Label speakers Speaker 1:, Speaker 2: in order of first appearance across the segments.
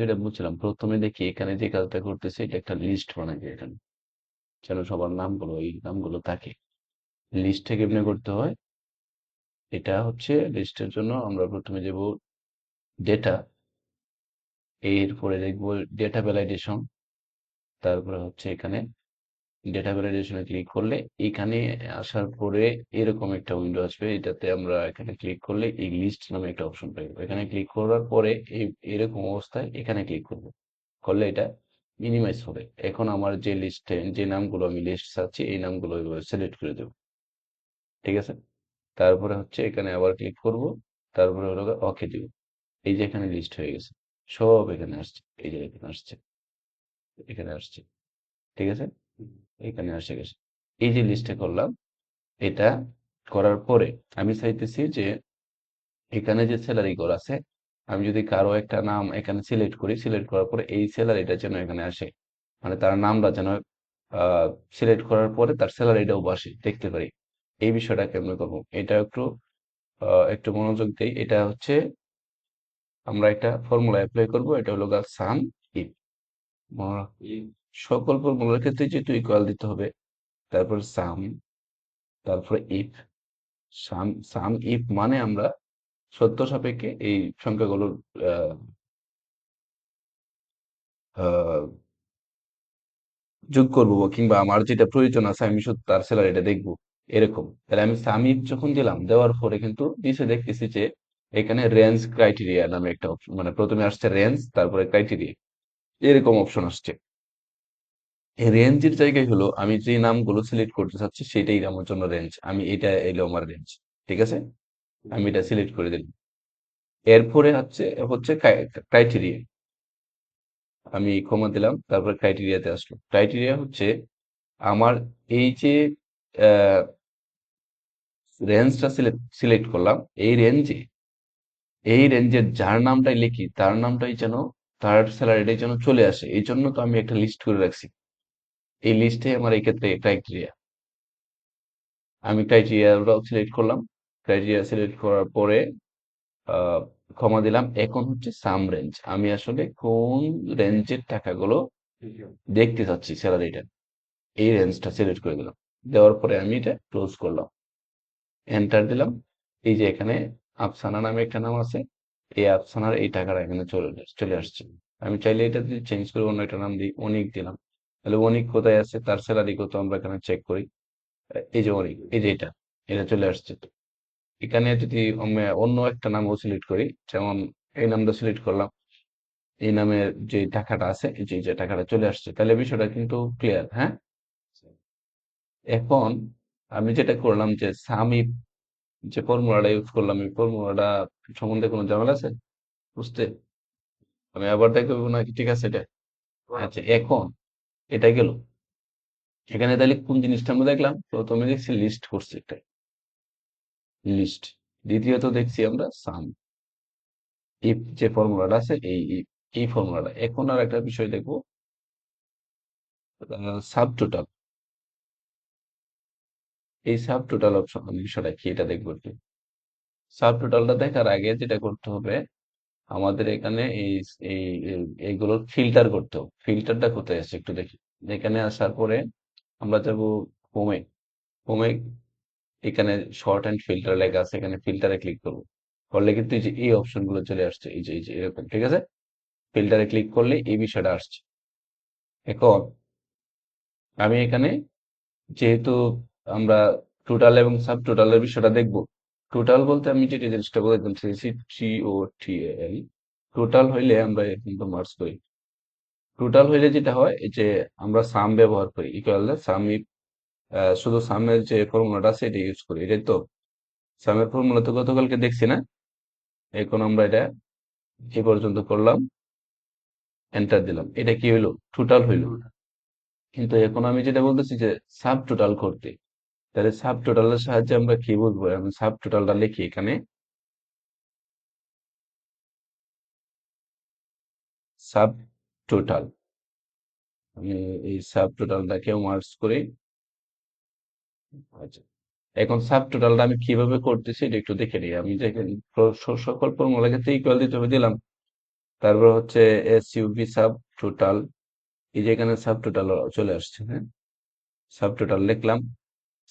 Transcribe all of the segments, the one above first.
Speaker 1: যেটা বুঝছিলাম, প্রথমে দেখি এখানে যে কাজটা করতেছে, এটা একটা লিস্ট বানাই এখানে। যেন সবার নামগুলো, এই নামগুলো থাকে লিস্ট থেকে এমনি করতে হয়। এটা হচ্ছে লিস্টের জন্য আমরা প্রথমে যাব ডেটা এরপরে দেখব ডেটা ভ্যালিডেশন তারপরে হচ্ছে এখানে ডেটা ভ্যালিডেশনে ক্লিক করলে এখানে আসার পরে এরকম একটা উইন্ডো আসবে। এটাতে আমরা এখানে ক্লিক করলে এই লিস্ট নামে একটা অপশন পাই এখানে ক্লিক করার পরে এই, এরকম অবস্থায় এখানে ক্লিক করব। করলে এটা মিনিমাইজ হবে। এখন আমার যে লিস্টে যে নামগুলো আমি লিস্ট চাচ্ছি, এই নামগুলো সিলেক্ট করে দেব। ঠিক আছে? তারপরে হচ্ছে এখানে আবার ক্লিক করব। তারপরে হলো ওকে দিব। এই যে এখানে লিস্ট হয়ে গেছে। সব এখানে আসছে। এই যে এখানে আসছে। এখানে আসছে। ঠিক আছে? এখানে আসে গেছে। এই যে লিস্টে করলাম, এটা করার পরে আমি চাইতেছি যে এখানে যে স্যালারি কর আছে, আমি যদি কারও একটা নাম এখানে সিলেক্ট করি সিলেক্ট করার পরে এই স্যালারিটা যেন এখানে আসে। মানে তার নামটা যেন সিলেক্ট করার পরে তার স্যালারিটাও বসে, দেখতে পারি। এই বিষয়টা কেমন করব? এটা একটু একটু মনোযোগ দিই। এটা হচ্ছে, আমরা একটা ফর্মুলা অ্যাপ্লাই করব, এটা হলো সাম ইফ সকল ফর্মুলার ক্ষেত্রে যেহেতু ইকুয়াল দিতে হবে, তারপর সাম তারপরে ইফ সাম সাম ইফ মানে আমরা সত্য সাপেক্ষে এই সংখ্যাগুলোর যোগ করব কিংবা আমার যেটা প্রয়োজন আছে আমি শুধু তার স্যালারিটা দেখব এরকম। তাহলে আমি সাম ইফ যখন দিলাম, দেওয়ার পরে কিন্তু নিচে দেখতেছি যে এখানে রেঞ্জ ক্রাইটেরিয়া নামে একটা অপশন মানে প্রথমে আসছে রেঞ্জ তারপরে ক্রাইটেরিয়া এরকম অপশন আসছে। এই রেঞ্জের জায়গায় হলো আমি যে নামগুলো সিলেক্ট করতে চাচ্ছি সেটাই আমার জন্য রেঞ্জ আমি এটা এলো আমার রেঞ্জ ঠিক আছে? আমি এটা সিলেক্ট করে দিলাম। এরপরে হচ্ছে হচ্ছে ক্রাইটেরিয়া আমি ক্ষমা দিলাম তারপরে ক্রাইটেরিয়াতে আসলো। ক্রাইটেরিয়া হচ্ছে আমার এই যে রেঞ্জটা সিলেক্ট করলাম এই রেঞ্জে এই রেঞ্জের যার নামটাই লিখি তার নামটাই যেন তার স্যালারিটাই যেন চলে আসে এই জন্য তো আমি একটা লিস্ট করে রাখছি। এই লিস্টে আমার এই ক্ষেত্রে ক্রাইটেরিয়া আমি ক্রাইটেরিয়াটাও সিলেক্ট করলাম। ক্রাইটেরিয়া সিলেক্ট করার পরে ক্ষমা দিলাম। এখন হচ্ছে সাম রেঞ্জ আমি আসলে কোন রেঞ্জের টাকাগুলো দেখতে চাচ্ছি স্যালারিটা এই রেঞ্জটা সিলেক্ট করে দিলাম। দেওয়ার পরে আমি এটা ক্লোজ করলাম। এন্টার দিলাম। এই যে এখানে আফসানা নামে একটা নাম আছে। এই আফসানার এই টাকাটা এখানে চলে চলে আসছে। আমি চাইলে এটা যদি চেঞ্জ করে অন্য একটা নাম দিই। অনেক দিলাম। তাহলে অনিক কোথায় আছে? তার স্যালারি কত? আমরা এখানে চেক করি। এই যে অনিক এই যে এটা এটা চলে আসছে। এখানে যদি অন্য একটা নামও সিলেক্ট করি যেমন এই নামটা সিলেক্ট করলাম। এই নামের যে টাকাটা আছে এই যে যে টাকাটা চলে আসছে। তাহলে বিষয়টা কিন্তু ক্লিয়ার হ্যাঁ? এখন আমি যেটা করলাম যে সামিপ যে ফর্মুলাটা ইউজ করলাম এই ফর্মুলাটা সম্বন্ধে কোনো ঝামেলা আছে? বুঝতে? আমি আবার দেখব নাকি ঠিক আছে এটা? আচ্ছা এখন এটা গেল। এখানে তাহলে কোন জিনিসটা আমরা দেখলাম? প্রথমে দেখছি লিস্ট করছি একটা। লিস্ট দ্বিতীয়ত দেখছি আমরা সাম ইফ যে ফর্মুলাটা আছে, এই ইফ এই ফর্মুলাটা এখন আর একটা বিষয় দেখব। সাব টোটাল এই সাব টোটাল অপশন বিষয়টা কি এটা দেখব কি সাব টোটালটা দেখার আগে যেটা করতে হবে আমাদের এখানে এই এইগুলোর ফিল্টার করতে হবে। ফিল্টারটা কোথায় আছে একটু দেখি। এখানে আসার পরে আমরা যাব হোমে হোমে এখানে শর্ট অ্যান্ড ফিল্টার লেখা আছে, এখানে ফিল্টারে ক্লিক করব। করলে কিন্তু এই যে, এই অপশনগুলো চলে আসছে। এই যে এই যে, এরকম, ঠিক আছে? ফিল্টারে ক্লিক করলে এই বিষয়টা আসছে। এখন আমি এখানে যেহেতু আমরা টোটাল এবং সাব টোটালের বিষয়টা দেখব টোটাল বলতে আমি যেটা জিনিসটা দিলাম টি ও টি এল টোটাল হইলে আমরা কিন্তু মার্চ করি। টোটাল হইলে যেটা হয় যে আমরা সাম ব্যবহার করি ইকুয়াল সাম শুধু সামের যে ফর্মুলাটা আছে এটা ইউজ করি এটাই তো। সামের ফর্মুলা তো গতকালকে দেখছি না। এখন আমরা এটা এ পর্যন্ত করলাম এন্টার দিলাম। এটা কি হইল? টোটাল হইল। কিন্তু এখন আমি যেটা বলতেছি যে সাব টোটাল করতে। তাহলে সাব টোটালের সাহায্যে আমরা কি বুঝব আমি সাব টোটালটা লিখি এখানে। সাব টোটাল আমি এই সাব টোটালটাকেও মার্চ করি এখন সাব টোটালটা আমি কীভাবে করতেছি এটা একটু দেখে নিই। আমি দেখেন সকল ফর্মুলা ক্ষেত্রে ইকুয়াল দিতে হবে, দিলাম। তারপর হচ্ছে এস ইউভি সাব টোটাল এই যে এখানে সাব টোটাল চলে আসছে হ্যাঁ? সাব টোটাল লিখলাম।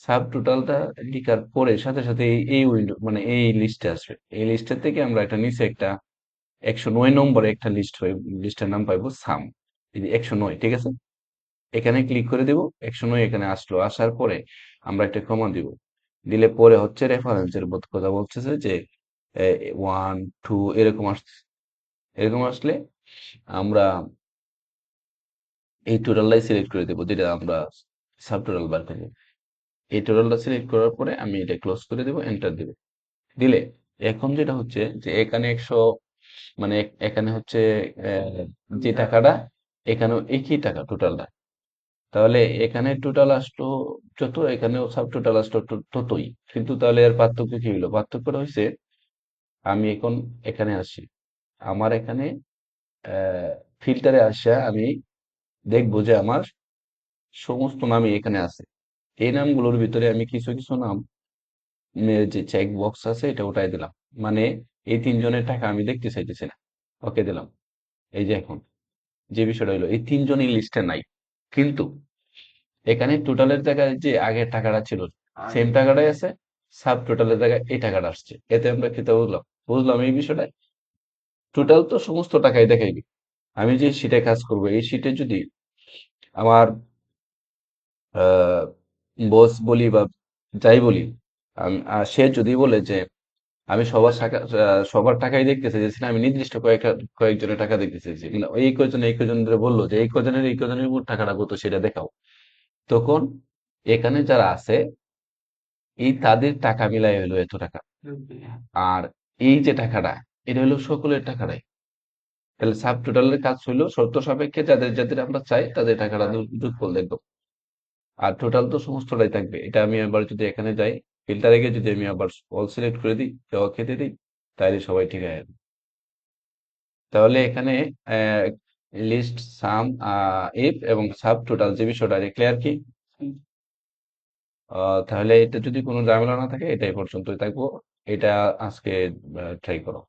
Speaker 1: সাব টোটালটা লিখার পরে সাথে সাথে এই উইন্ডো মানে এই লিস্টে আসবে। এই লিস্টের থেকে আমরা একটা নিচে একটা একশো নয় নম্বরে একটা লিস্ট হয়ে লিস্টের নাম পাইবো সাম। এই একশো নয়, ঠিক আছে? এখানে ক্লিক করে দিব, একশো নয় এখানে আসলো। আসার পরে আমরা একটা কমা দিব। দিলে পরে হচ্ছে রেফারেন্সের কথা বলতেছে যে ওয়ান টু এরকম আসছে। এরকম আসলে আমরা এই টোটালটাই সিলেক্ট করে দেবো, যেটা আমরা সাব টোটাল বার করব। এই টোটালটা সিলেক্ট করার পরে আমি এটা ক্লোজ করে দেবো এন্টার দেবো। দিলে এখন যেটা হচ্ছে যে এখানে একশো মানে এখানে হচ্ছে যে টাকাটা, এখানেও একই টাকা টোটালটা তাহলে এখানে টোটাল আসলো যত, এখানেও সাব টোটাল আসলো ততই। কিন্তু তাহলে এর পার্থক্য কি হলো? পার্থক্যটা হয়েছে আমি এখন এখানে আসি। আমার এখানে ফিল্টারে আসা আমি দেখব যে আমার সমস্ত নামই এখানে আছে। এই নামগুলোর ভিতরে আমি কিছু কিছু নাম যে চেক বক্স আছে, এটা ওটাই দিলাম। মানে এই তিনজনের টাকা আমি দেখতে চাইতেছি না। ওকে দিলাম। এই যে এখন, যে বিষয়টা হলো এই তিনজনই লিস্টে নাই। কিন্তু এখানে টোটালের জায়গায় যে আগের টাকাটা ছিল সেম টাকাটাই আছে সাব টোটালের জায়গায় এই টাকাটা আসছে। এতে আমরা খেতে বুঝলাম? বুঝলাম এই বিষয়টা টোটাল তো সমস্ত টাকাই দেখাইবে। আমি যে শিটে কাজ করব, এই শিটে যদি আমার বস বলি বা যাই বলি সে যদি বলে যে, আমি সবার সবার টাকাই দেখতে চাইছি না, আমি নির্দিষ্ট কয়েকটা, কয়েকজনের টাকা দেখতে চাইছি এই কয়জন এই কয়জন ধরে বলল, যে এই কয়জনের এই কয়জনের টাকাটা কত, সেটা দেখাও। তখন এখানে যারা আছে, এই তাদের টাকা মিলাই হলো এত টাকা। আর এই যে টাকাটা, এটা হলো সকলের টাকাটাই। তাহলে সাব টোটালের কাজ হলো শর্ত সাপেক্ষে যাদের যাদের আমরা চাই, তাদের টাকাটা যোগ- যোগফল দেখব। আর টোটাল তো সমস্তটাই থাকবে। এটা আমি আবার যদি এখানে যাই ফিল্টারে গিয়ে যদি আমি আবার অল সিলেক্ট করে দিই, দেওয়া খেতে দিই, তাহলে সবাই ঠিক হয়ে যাবে। তাহলে এখানে লিস্ট সাম ইফ এবং সাব টোটাল যে বিষয়টা আছে ক্লিয়ার কি? তাহলে এটা যদি কোনো ঝামেলা না থাকে, এটাই পর্যন্তই থাকব। এটা আজকে ট্রাই করো।